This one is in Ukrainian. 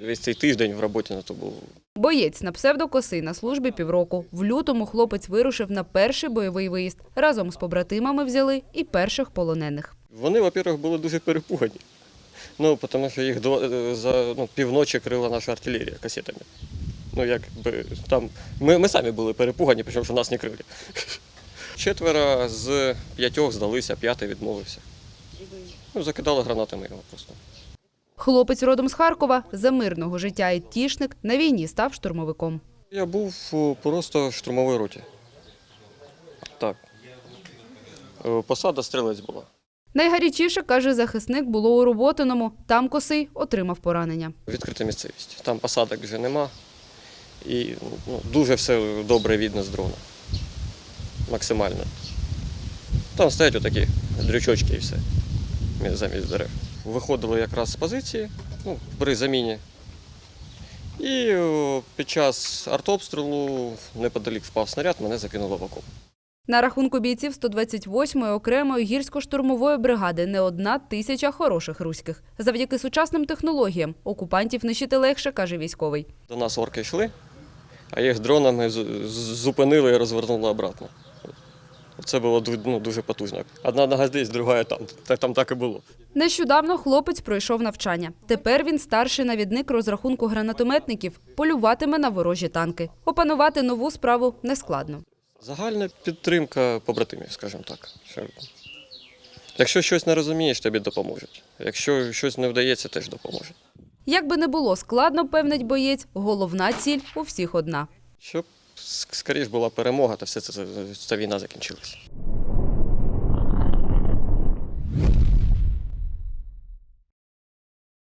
Весь цей тиждень в роботі на то був. Боєць на псевдокоси на службі півроку. В лютому хлопець вирушив на перший бойовий виїзд. Разом з побратимами взяли і перших полонених. Вони, во-первых, були дуже перепугані. Ну, тому що їх е, за ну, півночі крила наша артилерія касетами. Ну, якби там. Ми, ми самі були перепугані, причому що нас не крили. Четверо з п'ятьох здалися, п'ятий відмовився. Ну, закидали гранатами його просто. Хлопець родом з Харкова за мирного життя айтішник на війні став штурмовиком. Я був просто в штурмовій роті. Так. Е, Посада стрілець була. Найгарячіше, каже захисник, було у Роботиному. Там косий отримав поранення. Відкрита місцевість. Там посадок вже нема. І ну, дуже все добре видно з дрона. Максимально. Там стоять отакі дрючочки і все. Замість дерев. Виходили якраз з позиції ну, при заміні. І під час артобстрілу неподалік впав снаряд, мене закинуло в окоп. На рахунку бійців 128-ї окремої гірсько-штурмової бригади не одна тисяча хороших руських. Завдяки сучасним технологіям окупантів нищити легше, каже військовий. До нас орки йшли, а їх дронами зупинили і розвернули обратно. Це було ну, дуже потужно. Одна нога здесь, друга там. Та- Там так і було. Нещодавно хлопець пройшов навчання. Тепер він старший навідник розрахунку гранатометників, полюватиме на ворожі танки. Опанувати нову справу нескладно. Загальна підтримка побратимів, скажімо так. Якщо щось не розумієш, тобі допоможуть. Якщо щось не вдається, теж допоможуть. Як би не було складно, певнить боєць, головна ціль у всіх одна. Щоб скоріш була перемога, та все це, ця війна закінчилась.